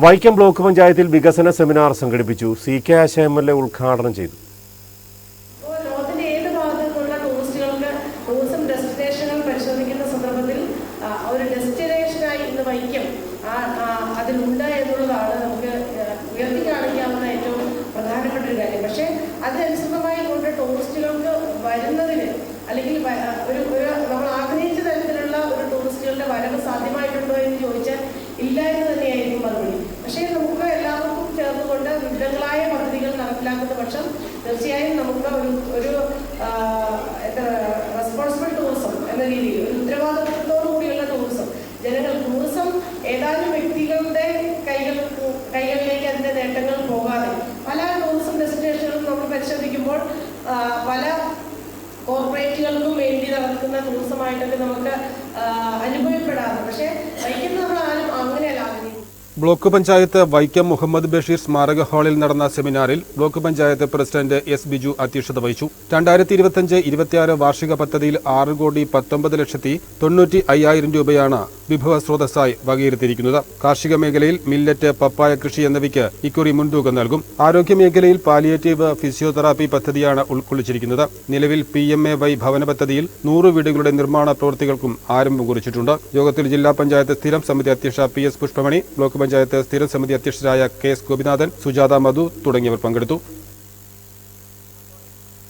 Vaikom block പഞ്ചായത്തിൽ വികസന seminar സംഘടിപ്പിച്ചു. C K Asha M L A ഉദ്ഘാടനം ചെയ്തു. ഒരു ഡെസ്റ്റിനേഷനായി വൈക്കം നമുക്ക് ഉയർത്തി ഏറ്റവും പ്രധാനപ്പെട്ട ഒരു കാര്യം. പക്ഷേ ടൂറിസ്റ്റുകൾക്ക് അല്ലെങ്കിൽ ഒരു ഒരു നമ്മൾ ആഗ്രഹിച്ച തരത്തിലുള്ള ഒരു ടൂറിസ്റ്റുകളുടെ വരവ് സാധ്യമായിട്ടുണ്ടോ എന്ന് ചോദിച്ചാൽ ഇല്ല എന്ന് നടപ്പിലാക്കുന്ന പക്ഷം തീർച്ചയായും നമുക്ക് ഒരു ഒരു റെസ്പോൺസിബിൾ ടൂറിസം എന്ന രീതിയിൽ ഒരു ഉത്തരവാദിത്വത്തോടു കൂടിയുള്ള ടൂറിസം ജനങ്ങൾ ടൂറിസം ഏതാനും വ്യക്തികളുടെ കൈകൾ കൈകളിലേക്ക് അതിന്റെ നേട്ടങ്ങൾ പോകാതെ പല ടൂറിസം ഡെസ്റ്റിനേഷനുകളും നമ്മൾ പരിശോധിക്കുമ്പോൾ പല കോർപ്പറേറ്റുകൾക്കും വേണ്ടി നടക്കുന്ന ടൂറിസമായിട്ടൊക്കെ നമുക്ക് അനുഭവപ്പെടാറുണ്ട്. അനുഭവപ്പെടാറ് പക്ഷേ ബ്ലോക്ക് പഞ്ചായത്ത് വൈക്കം മുഹമ്മദ് ബഷീർ സ്മാരക ഹാളിൽ നടന്ന സെമിനാറിൽ block panchayat president S Biju അധ്യക്ഷത വഹിച്ചു. രണ്ടായിരത്തി ഇരുപത്തിയഞ്ച് ഇരുപത്തിയാറ് വാർഷിക പദ്ധതിയിൽ ആറ് കോടി പത്തൊമ്പത് ലക്ഷത്തി തൊണ്ണൂറ്റി അയ്യായിരം രൂപയാണ് വിഭവ സ്രോതസ്സായി വകയിരുത്തിയിരിക്കുന്നത്. കാർഷിക മേഖലയിൽ മില്ലറ്റ് പപ്പായ കൃഷി എന്നിവയ്ക്ക് ഇക്കുറി മുൻതൂക്കം നൽകും. ആരോഗ്യ മേഖലയിൽ പാലിയേറ്റീവ് ഫിസിയോതെറാപ്പി പദ്ധതിയാണ് ഉൾക്കൊള്ളിച്ചിരിക്കുന്നത്. നിലവിൽ പി എം എ വൈ ഭവന പദ്ധതിയിൽ നൂറ് വീടുകളുടെ നിർമ്മാണ പ്രവൃത്തികൾക്കും ആരംഭം കുറിച്ചിട്ടുണ്ട്. യോഗത്തിൽ ജില്ലാ പഞ്ചായത്ത് സ്ഥിരം സമിതി അധ്യക്ഷ P S Pushpamani block panchayat സ്ഥിരം സമിതി അധ്യക്ഷരായ കെ എസ് ഗോപിനാഥൻ സുജാത മധു തുടങ്ങിയവർ പങ്കെടുത്തു.